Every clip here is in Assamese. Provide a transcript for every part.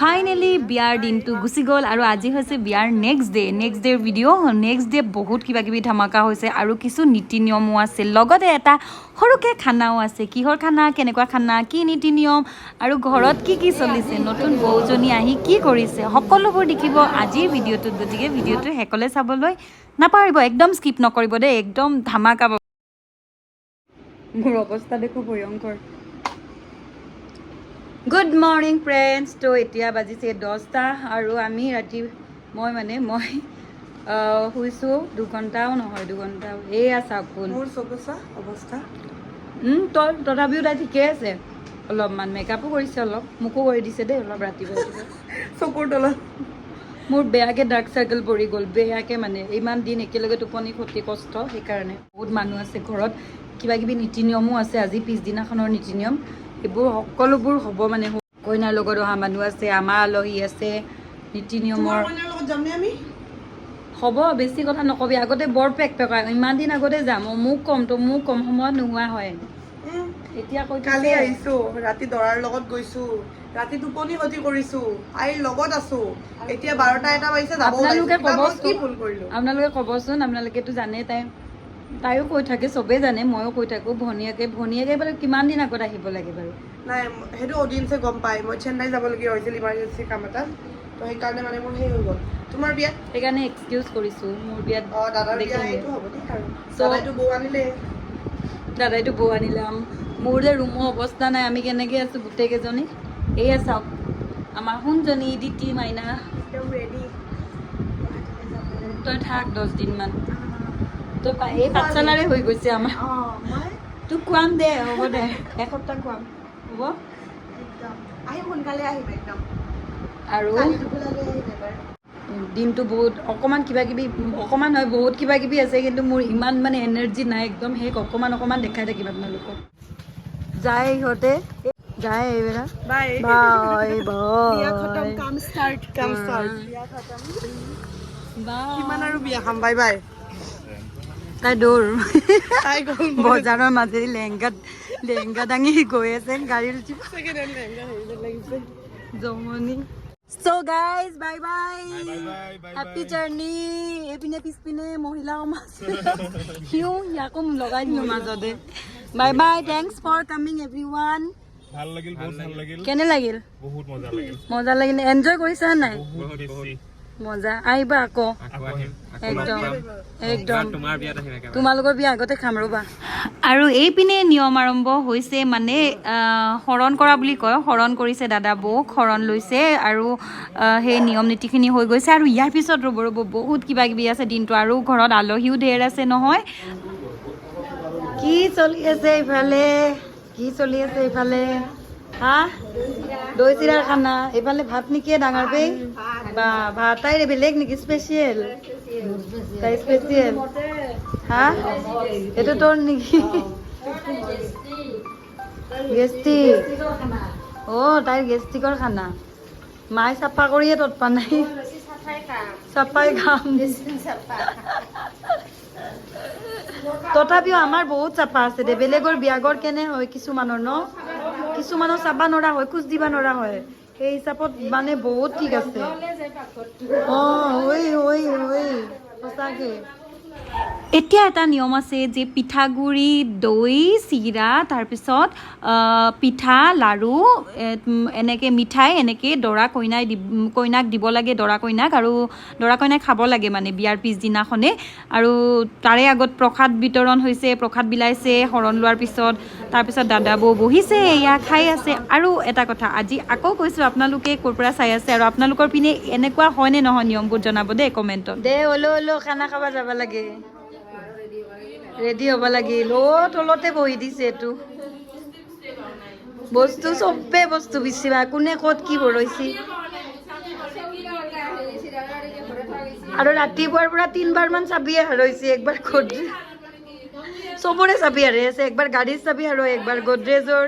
ফাইনেলি বিয়াৰ দিনটো গুচি গ'ল আৰু আজি হৈছে বিয়াৰ নেক্সট ডে নেক্সট ডেৰ ভিডিঅ' নেক্সট ডে বহুত কিবা কিবি ধামাকা হৈছে আৰু কিছু নীতি নিয়মো আছে। লগতে এটা সৰুকৈ খানাও আছে। কিহৰ খানা, কেনেকুৱা খানা, কি নীতি নিয়ম আৰু ঘৰত কি কি চলিছে, নতুন বৌজনী আহি কি কৰিছে, সকলোবোৰ দেখিব আজিৰ ভিডিঅ'টোত। গতিকে ভিডিঅ'টো শেষলৈ চাবলৈ নাপাহৰিব, একদম স্কিপ নকৰিব দেই, একদম ধামাকা মোৰ অৱস্থা দেখো ভয়ংকৰ। গুড মৰ্ণিং ফ্ৰেণ্ডছ তো এতিয়া বাজিছে দহটা আৰু আমি ৰাতি মই মানে মই শুইছোঁ দুঘণ্টাও নহয় দুঘণ্টা এয়া চকুচা অৱস্থা? তই তথাপিও তাই ঠিকে আছে। অলপমান মেকআপো কৰিছে অলপ মোকো কৰি দিছে দেই অলপ ৰাতিপুৱা চকুৰ তলত। মোৰ বেয়াকৈ ডাৰ্ক চাৰ্কেল পৰি গ'ল বেয়াকৈ মানে ইমান দিন একেলগে টোপনি ক্ষতি কষ্ট সেইকাৰণে বহুত মানুহ আছে ঘৰত। কিবা কিবি নীতি নিয়মো আছে আজি পিছদিনাখনৰ নীতি নিয়ম। এইবোৰ সকলোবোৰ হ'ব মানে। কইনাৰ লগত অহা মানুহ আছে আমাৰ আলহী আছে নীতি নিয়মৰ। হ'ব বেছি কথা নকবি। আগতে বৰ পেক পেকা ইমান দিন আগতে যাম। মোক কম তো মোক কম সময়ত নোহোৱা হয়। এতিয়া কৈ। কালি আহিছো। ৰাতি দৰাৰ লগত গৈছো। ৰাতি টোপনি ক্ষতি কৰিছো। আইৰ লগত আছো। এতিয়া বাৰটা এটা বাজিছে আপোনালোকে ক'বচোন। আপোনালোকে ক'বচোন আপোনালোকেতো জানে তাই। তাইও কৈ থাকে চবেই জানে ময়ো কৈ থাকোঁ ভনীয়েকে ভনীয়েকে বাৰু কিমান দিন আগত আহিব লাগে বাৰু? নাই সেইটো অডিয়েঞ্চে গম পায় মই চেন্নাই যাবলগীয়া হৈছিল ইমাৰ্জেঞ্চি কাম এটাত তো সেইকাৰণে মানে মোৰ সেই হৈ গ'ল। তোমাৰ বিয়াত? সেইকাৰণে এক্সকিউজ কৰিছোঁ মোৰ বিয়াত অ দাদাৰ বিয়া। এইটো হ'ব দেই আৰু। দাদাইটো বৌ আনিলে। দাদাইতো বৌ আনিলাম। মোৰ যে ৰুমৰ অৱস্থা নাই আমি কেনেকৈ আছোঁ গোটেইকেইজনী? এয়া চাওক আমাৰ সোণজনী দিতি মাইনা। তই থাক দহ দিনমান পাঠশালাৰে হৈ গৈছে আমাৰ। তোক খুৱাম দে হ'ব দে। এসপ্তাহ খুৱাম। হ'ব? সোনকালে একদম। আৰু? দিনটো বহুত অকণমান কিবা কিবি অকণমান হয় বহুত কিবা কিবি আছে কিন্তু মোৰ ইমান মানে এনাৰ্জি নাই একদম সেই অকণমান অকণমান দেখাই থাকিম আপোনালোকক। যায় ইহঁতে। যায় এইবিলাক বাই। বাই বিয়া খতম বাই কাম ষ্টাৰ্ট কাম ষ্টাৰ্ট বিয়া খতম। কিমান আৰু বিয়া খাম? Bye bye. তাই দৌৰ বজাৰৰ মাজেদি লেহেংগাত লেহেংগা দাঙি গৈ আছে গাড়ী জমনি। So guys bye bye happy journey এপিনে পিছপিনে মহিলাও মাছ সিও ইয়াকো লগাই দিওঁ মাজতে। Bye bye thanks for coming everyone কেনে লাগিল? মজা লাগিল। এনজয় কৰিছা নাই? মজা। আহিবা আকৌ। একদম। একদম। তোমালোকৰ বিয়া আগতে খাম ৰ'বা। আৰু এইপিনে নিয়ম আৰম্ভ হৈছে মানে শৰণ কৰা বুলি কয়। শৰণ কৰিছে দাদা বৌক শৰণ লৈছে আৰু সেই নিয়ম নীতিখিনি হৈ গৈছে। আৰু ইয়াৰ পিছত ৰ'ব ৰ'ব বহুত কিবা কিবি আছে দিনটো। আৰু ঘৰত আলহীও ঢেৰ আছে নহয়। কি চলি আছে ইফালে কি চলি আছে ইফালে হা দৈ চিৰাৰ খানা। এইফালে ভাত নেকি ডাঙৰ পে বা, ভাত তাই বেলেগ নেকি? স্পেচিয়েল তাই স্পেচিয়েল হা? এইটো তোৰ নেকি? গেষ্টিক। অ' তাইৰ গেষ্টিকৰ খানা। মায়ে চাফা কৰিয়ে তৎপা নাই। চাফাই খাম। তথাপিও আমাৰ বহুত চাফা আছে দে। বেলেগৰ বিয়াগৰ কেনে হয় কিছুমানৰ ন? কিছুমানৰ চাবা নৰা হয়, খোজ দিবা নৰা হয়। সেই হিচাপত মানে বহুত ঠিক আছে। অঁ, ঐ ঐ ঐ, সঁচাকে। এতিয়া এটা নিয়ম আছে যে পিঠাগুড়ি দৈ চিৰা তাৰপিছত পিঠা উম, এনেকৈ মিঠাই এনেকৈ দৰা কইনাই দি কইনাক দিব লাগে দৰা কইনাক আৰু দৰা কইনাই খাব লাগে মানে বিয়াৰ পিছদিনাখনে। আৰু তাৰে আগত প্ৰসাদ বিতৰণ হৈছে প্ৰসাদ বিলাইছে শৰণ লোৱাৰ পিছত তাৰপিছত দাদা বৌ বহিছে এয়া খাই আছে। আৰু এটা কথা আজি আকৌ কৈছোঁ আপোনালোকে ক'ৰ পৰা চাই আছে আৰু আপোনালোকৰ পিনে এনেকুৱা হয়নে নহয় নিয়মবোৰ জনাব দেই কমেণ্টত? দে হ'লেও হ'লেও খানা খাব যাব লাগে। ৰেডি হ'ব লাগিল। অ' তলতে বহি দিছে এইটো। বস্তু চবে বস্তু বিচিবা কোনে ক'ত কি ভৰাইছি আৰু ৰাতিপুৱাৰ পৰা তিনিবাৰমান চাবিয়ে চাবি হাৰাইছে একবাৰ গড্ৰেজ। চবৰে চাবি হাৰাই আছে, একবাৰ গাড়ীৰ চাবি আৰু একবাৰ গড্ৰেজৰ।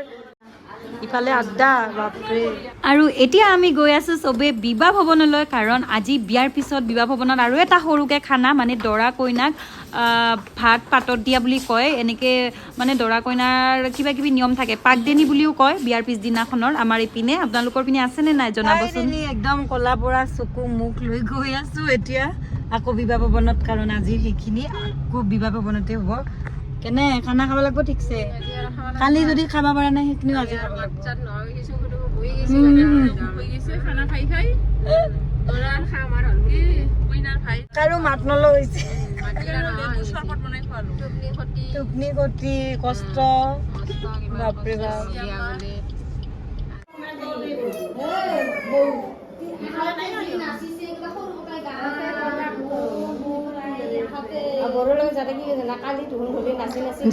ইফালে আড্ডা বাপৰে। আৰু এতিয়া আমি গৈ আছোঁ চবেই বিবাহ ভৱনলৈ কাৰণ আজি বিয়াৰ পিছত বিবাহ ভৱনত আৰু এটা সৰুকৈ খানা মানে দৰা কইনাক ভাত পাতত দিয়া বুলি কয়। এনেকৈ মানে দৰা কইনাৰ কিবা কিবি নিয়ম থাকে। পাকদেনি বুলিও কয় বিয়াৰ পিছদিনাখনৰ আমাৰ ইপিনে। আপোনালোকৰ পিনে আছেনে নাই জনাবচোন? একদম কলা পৰা চকু মুখ লৈ গৈ আছোঁ এতিয়া। আকৌ বিবাহ ভৱনত কাৰণ আজি সেইখিনি আকৌ বিবাহ ভৱনতে হ'ব। কেনে, খানা খাব লাগিব ঠিকছে। কালি যদি খাব পৰা নাই, সেইখিনিও আজি খাব লাগিব। কাৰো মাত নলৈছে টোপনি খতি কষ্ট। বাপৰে বাপ।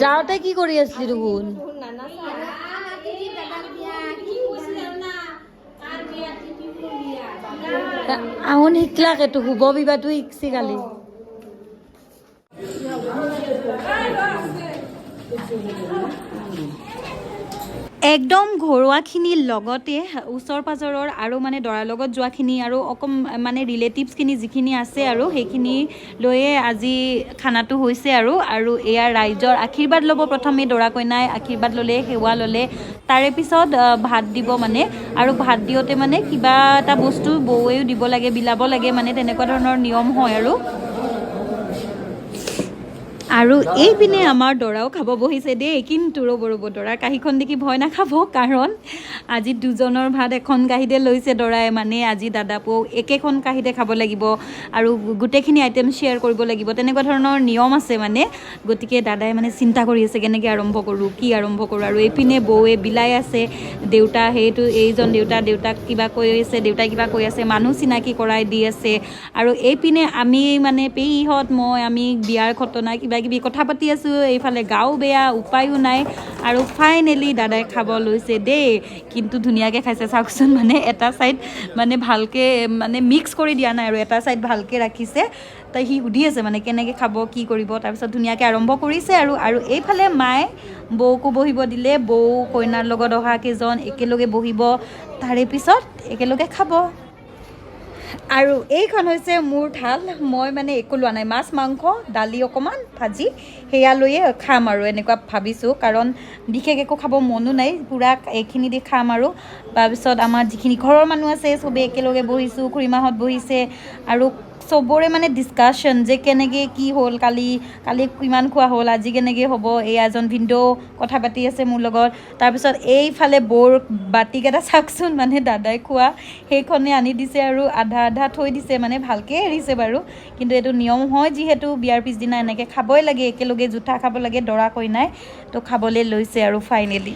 যাওঁতে কি কৰি আছিলি দেখোন আহোন শিকলাকেতো শুভ বিবাহটো শিকছি কালি একদম ঘৰুৱাখিনিৰ লগতে ওচৰ পাজৰৰ আৰু মানে দৰাৰ লগত যোৱাখিনি আৰু অকম মানে ৰিলেটিভছখিনি যিখিনি আছে আৰু সেইখিনি লৈয়ে আজি খানাটো হৈছে আৰু আৰু এয়া ৰাইজৰ আশীৰ্বাদ ল'ব প্ৰথমে দৰা কইনাই আশীৰ্বাদ ল'লে সেৱা ল'লে। তাৰে পিছত ভাত দিব মানে আৰু ভাত দিওঁতে মানে কিবা এটা বস্তু বৌৱেও দিব লাগে বিলাব লাগে মানে তেনেকুৱা ধৰণৰ নিয়ম হয় আৰু। আৰু এইপিনে আমাৰ দৰাও খাব বহিছে দেই। কিন্তু ৰ'ব ৰ'ব দৰাৰ কাঁহীখন দেখি ভয় নাখাব। কাৰণ আজি দুজনৰ ভাত এখন কাঁহীতে লৈছে দৰাই। মানে আজি দাদা পৌ একেখন কাঁহীতে খাব লাগিব আৰু গোটেইখিনি আইটেম শ্বেয়াৰ কৰিব লাগিব। তেনেকুৱা ধৰণৰ নিয়ম আছে মানে। গতিকে দাদাই মানে চিন্তা কৰি আছে কেনেকৈ আৰম্ভ কৰোঁ, কি আৰম্ভ কৰোঁ। আৰু এইপিনে বৌৱে বিলাই আছে। দেউতা, সেইটো এইজন দেউতা, দেউতাক কিবা কৈ আছে দেউতাই কিবা কৈ আছে, মানুহ চিনাকি কৰাই দি আছে। আৰু এইপিনে আমি মানে পেহীহঁত, মই, আমি বিয়াৰ ঘটনা কিবা কিবি কথা পাতি আছোঁ এইফালে গাও বেয়া উপায়ো নাই। আৰু ফাইনেলি দাদাই খাব লৈছে দেই কিন্তু ধুনীয়াকৈ খাইছে। চাওকচোন মানে এটা ছাইড মানে ভালকৈ মানে মিক্স কৰি দিয়া নাই আৰু এটা ছাইড ভালকৈ ৰাখিছে। তাই সি সুধি আছে মানে কেনেকৈ খাব কি কৰিব তাৰপিছত ধুনীয়াকৈ আৰম্ভ কৰিছে আৰু আৰু এইফালে মায়ে বৌকো বহিব দিলে। বৌ কইনাৰ লগত অহা কেইজন একেলগে বহিব তাৰে পিছত একেলগে খাব। আৰু এইখন হৈছে মোৰ থাল। মই মানে একো লোৱা নাই। মাছ মাংস দালি অকণমান ভাজি সেয়া লৈয়ে খাম আৰু এনেকুৱা ভাবিছোঁ। কাৰণ বিশেষ একো খাব মনো নাই। পূৰা এইখিনি দি খাম আৰু। তাৰপিছত আমাৰ যিখিনি ঘৰৰ মানুহ আছে চবেই একেলগে বহিছোঁ। খুৰীমাহঁত বহিছে। আৰু চবৰে মানে ডিছকাশ্যন যে কেনেকৈ কি হ'ল কালি কালি কিমান খোৱা হ'ল আজি কেনেকৈ হ'ব এই এজন ভিনদেউ কথা পাতি আছে মোৰ লগত। তাৰপিছত এইফালে বৌৰ বাতিকেইটা চাওকচোন মানে দাদাই খোৱা সেইখনে আনি দিছে আৰু আধা আধা থৈ দিছে মানে ভালকৈ এৰিছে বাৰু। কিন্তু এইটো নিয়ম হয় যিহেতু বিয়াৰ পিছদিনা এনেকৈ খাবই লাগে একেলগে জোঠা খাব লাগে দৰা কইনাই তো খাবলৈ লৈছে আৰু ফাইনেলি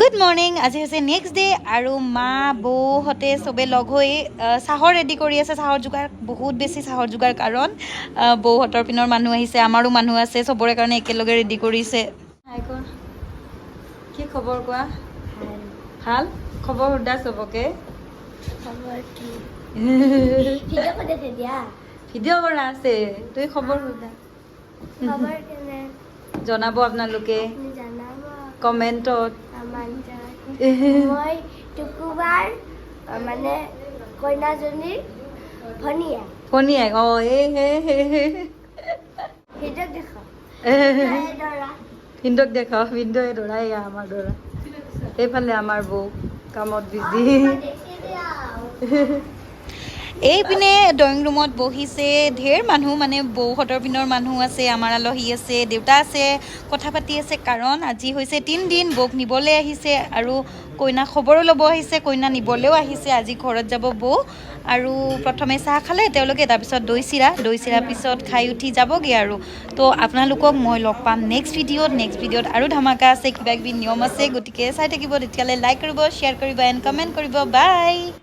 গুড মৰ্ণিং আজি হৈছে নেক্সট ডে' আৰু মা বৌহঁতে চবে লগ হৈ চাহৰ ৰেডি কৰি আছে চাহৰ যোগাৰ বহুত বেছি চাহৰ যোগাৰ কাৰণ বৌহঁতৰ পিনৰ মানুহ আহিছে আমাৰো মানুহ আছে চবৰে কাৰণে একেলগে ৰেডি কৰিছে। কি খবৰ কোৱা? ভাল? খবৰ সোধা চবকে। ভিডিঅ' কৰা আছে তুমি খবৰ সোধা। জনাব আপোনালোকে। কমেণ্টত। মই টুকুবাৰ মানে কইনাজনীৰ ভনীয়া ভনীয়েক অঁ এই হে হে হে সেইটো দেখো দেখাও এই দৰা। এয়া আমাৰ দৰা। এইফালে আমাৰ বৌ কামত বিজি। এইপিনে ড্ৰয়িং ৰুমত বহিছে ঢেৰ মানুহ মানে বৌহঁতৰ পিনৰ মানুহ আছে আমাৰ আলহী আছে দেউতা আছে কথা পাতি আছে কাৰণ আজি হৈছে তিনিদিন বৌক নিবলৈ আহিছে আৰু কইনা খবৰো ল'ব আহিছে কইনা নিবলৈও আহিছে আজি ঘৰত যাব বৌ আৰু প্ৰথমে চাহ খালে তেওঁলোকে তাৰপিছত দৈ চিৰা দৈ চিৰা পিছত খাই উঠি যাবগৈ আৰু। তো আপোনালোকক মই লগ পাম নেক্সট ভিডিঅ'ত নেক্সট ভিডিঅ'ত আৰু ধামাকা আছে কিবা কিবি নিয়ম আছে গতিকে চাই থাকিব তেতিয়াহ'লে লাইক কৰিব শ্বেয়াৰ কৰিব এণ্ড কমেণ্ট কৰিব বাই